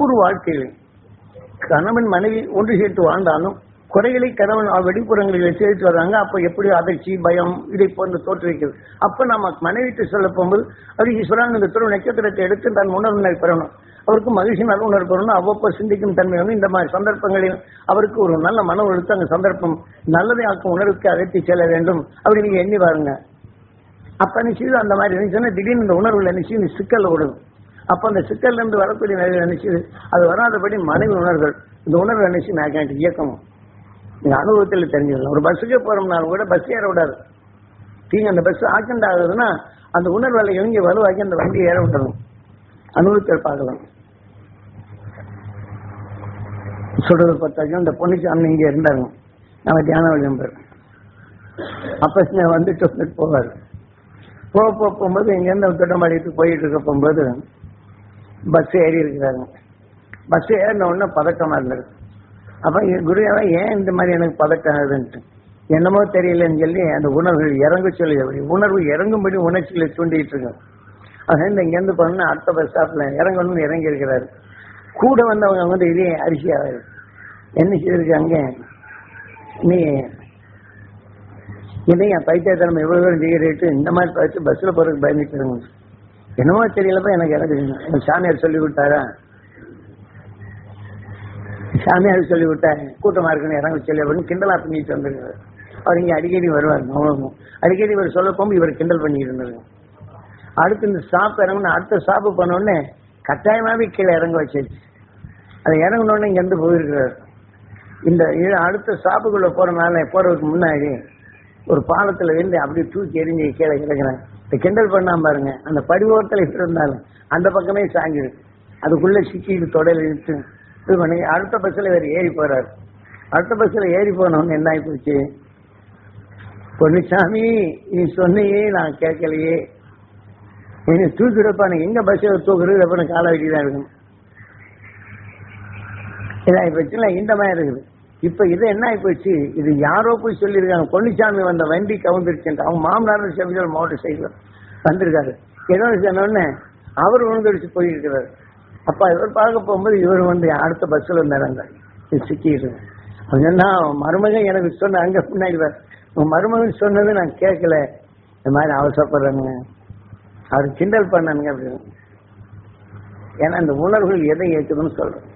ஊர் வாழ்க்கையிலும் கணவன் மனைவி ஒன்று சேர்த்து வாழ்ந்தாலும் குறைகளை கணவன் வெளிப்புறங்களில் சேர்த்து வர்றாங்க. அப்ப எப்படி அதிர்ச்சி பயம் இதை போன்று தோற்றுவிக்கிறது அப்ப நம்ம மனைவிக்கு சொல்ல போகும்போது இந்த திரு நட்சத்திரத்தை எடுத்து தன் உணர்வினை பெறணும். அவருக்கு மகிழ்ச்சி நல்ல உணர்வு பெறணும் அவ்வப்போ சிந்திக்கும் தன்மை வந்து இந்த மாதிரி சந்தர்ப்பங்களில் அவருக்கு ஒரு நல்ல மன ஒழுத்து அந்த சந்தர்ப்பம் நல்லதை ஆக்கும் உணர்வுக்கு அழைத்து செல்ல வேண்டும் அப்படி நீங்க எண்ணி பாருங்க. அப்ப நிச்சயம் அந்த மாதிரி இருந்துச்சுன்னா திடீர்னு இந்த உணர்வுல நிச்சயம் சிக்கல் ஓடும் அப்ப அந்த சிக்கல்ல இருந்து வரக்கூடிய நிலை நினைச்சு அது வராதபடி மனைவி உணர்கள் இந்த உணர்வு நினைச்சு மேக்னெட்டிக் இயக்கமும் நீங்க அனுபவத்தில் தெரிஞ்சுக்கலாம். ஒரு பஸ்ஸுக்கே போறோம்னாலும் கூட பஸ் ஏற விடாது. நீங்க அந்த பஸ் ஆக்சிடென்ட் ஆகுதுன்னா அந்த உணர்வுகளை இவங்க வலுவாக்கி அந்த வண்டி ஏற விட்டணும் அனுபவத்தில் பார்க்கலாம். சொல்றது பார்த்தாச்சும் இந்த பொன்னிச்சாமி இங்க இருந்தாங்க. நம்ம தியான நம்பர் அப்ப வந்துட்டு வந்துட்டு போவார். போக போக போகும்போது இங்கேருந்து தொட்டமாடிட்டு போயிட்டு இருக்க போகும்போது பஸ் ஏறி இருக்கிறாங்க. பஸ் ஏறின உடனே பதக்கமா இருந்தது அப்ப குரு ஏன் இந்த மாதிரி எனக்கு பதக்கம் ஆகுதுன்ட்டு? என்னமோ தெரியலன்னு சொல்லி அந்த உணர்வு இறங்க சொல்லி அப்படி உணர்வு இறங்கும்படி உணர்ச்சிகளை தூண்டிட்டு இருக்காங்க. அதான் இந்த இங்கேருந்து போனா அடுத்த பஸ் ஸ்டாப்ல இறங்கணும்னு இறங்கி இருக்கிறாரு. கூட வந்தவங்க வந்து இதே அரிசி என்ன செய்திருக்காங்க? நீ என்னையா பைத்தியத்தனம் எவ்வளோ தூரம் டிகிரேட்டு இந்த மாதிரி பார்த்து பஸ்ல போறதுக்கு பயந்துட்டு இருங்க என்னமோ தெரியலப்பா எனக்கு எனக்கு எனக்கு சாமியார் சொல்லி விட்டாரா சாமியார் சொல்லி விட்டாரு கூட்டமா இருக்குன்னு இறங்க சொல்லி அப்படின்னு கிண்டலா பண்ணிட்டு வந்திருக்காரு அவர் இங்க அடிக்கடி வருவார் அவ்வளவு அடிக்கடி இவர் சொல்ல போகும்போது இவர் கிண்டல் பண்ணிட்டு இருந்தாரு. அடுத்து இந்த ஸ்டாப் இறங்கணும் அடுத்த ஸ்டாப் பண்ண உடனே கட்டாயமாவே கீழே இறங்க வச்சிருச்சு. அது இறங்கின இங்க இருந்து போயிருக்கிறார். இந்த அடுத்த ஸ்டாப்புக்குள்ள போறனால போறதுக்கு முன்னாடி ஒரு பாலத்துல இருந்து அப்படியே தூக்கி எரிஞ்சு கீழே கிடக்குறேன் கிண்டல் பண்ணாம பாருங்க. அந்த படிவோரத்துல இருந்தாலும் அந்த பக்கமே சாங்கிடு அதுக்குள்ள சிக்கிட்டு தொடையில் இழுத்து இது பண்ணி அடுத்த பஸ்ஸில் வேறு ஏறி போறாரு. அடுத்த பஸ்ஸில் ஏறி போனவங்க என்ன ஆகி போச்சு பொன்னிசாமி நீ சொன்னையே நான் கேட்கலையே. என்ன தூக்கிடப்பா நீ எங்க பஸ்ஸில் தூக்குறது அப்புறம் காலை வெட்டி தான் இருக்கணும். இதாகி போச்சுல இந்த மாதிரி இருக்குது. இப்ப இது என்ன ஆயிப்போச்சு? இது யாரோ போய் சொல்லியிருக்காங்க. பொன்னிசாமி வந்த வண்டி கவுந்துருச்சு அவங்க மாமனார் செவிகள் மாவட்ட சைடில் வந்திருக்காரு. ஏதோ சொன்னோடனே அவர் விழுந்துருச்சு போயிருக்கிறார். அப்ப இவர் பார்க்க போகும்போது இவர் வந்து அடுத்த பஸ்ல இருந்தாங்க அவங்க அப்படின்னா மருமகன் எனக்கு சொன்ன அங்க பின்னாடி உன் உங்க மருமகன் சொன்னது நான் கேட்கல. இந்த மாதிரி அவசரப்படுறாங்க அவர் கிண்டல் பண்ணானுங்க. அப்படின்னு ஏன்னா இந்த உணர்வுகள் எதை ஏற்றுதுன்னு சொல்றேன்